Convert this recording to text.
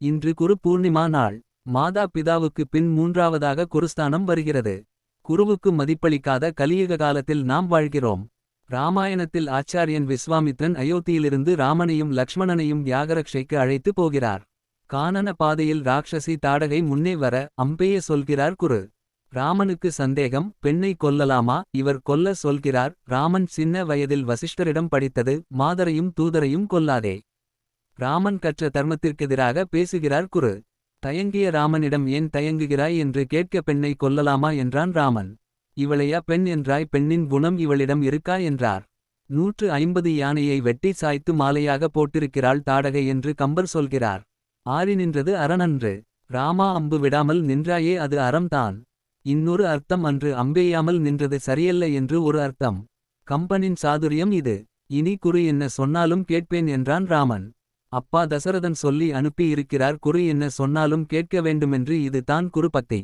இன்று குரு பூர்ணிமா நாள். மாதா பிதாவுக்கு பின் மூன்றாவதாக குருஸ்தானம் வருகிறது. குருவுக்கு மதிப்பளிக்காத கலியுக காலத்தில் நாம் வாழ்கிறோம். ராமாயணத்தில் ஆச்சாரியன் விஸ்வாமித்ரன் அயோத்தியிலிருந்து ராமனையும் லக்ஷ்மணனையும் யாகரக்ஷைக்கு அழைத்து போகிறார். கானன பாதையில் ராட்சசி தாடகை முன்னே வர அம்பேய சொல்கிறார் குரு. ராமனுக்கு சந்தேகம் பெண்ணை கொல்லலாமா இவர் கொல்ல சொல்கிறார் ராமன் சின்ன வயதில் வசிஷ்டரிடம் படித்தது மாதரையும் தூதரையும் கொல்லாதே. ராமன் கற்ற தர்மத்திற்கெதிராக பேசுகிறார் குரு. தயங்கிய ராமனிடம் ஏன் தயங்குகிறாய் என்று கேட்க பெண்ணை கொல்லலாமா என்றான் ராமன். இவளையா பெண் என்றாய் பெண்ணின் குணம் இவளிடம் இருக்கா? என்றார். நூற்று ஐம்பது யானையை வெட்டி சாய்த்து மாலையாக போட்டிருக்கிறாள் தாடகை என்று கம்பர் சொல்கிறார். ஆறி நின்றது அரணன்று. ராமா அம்பு விடாமல் நின்றாயே அது அறம்தான் இன்னொரு அர்த்தம் அன்று அம்பேயாமல் நின்றது சரியல்ல என்று ஒரு அர்த்தம். கம்பனின் சாதுரியம் இது. இனி குரு என்ன சொன்னாலும் கேட்பேன் என்றான் ராமன். அப்பா தசரதன் சொல்லி அனுப்பி இருக்கிறார் குரு என்ன சொன்னாலும் கேட்க வேண்டுமென்று இது தான் குரு பத்தை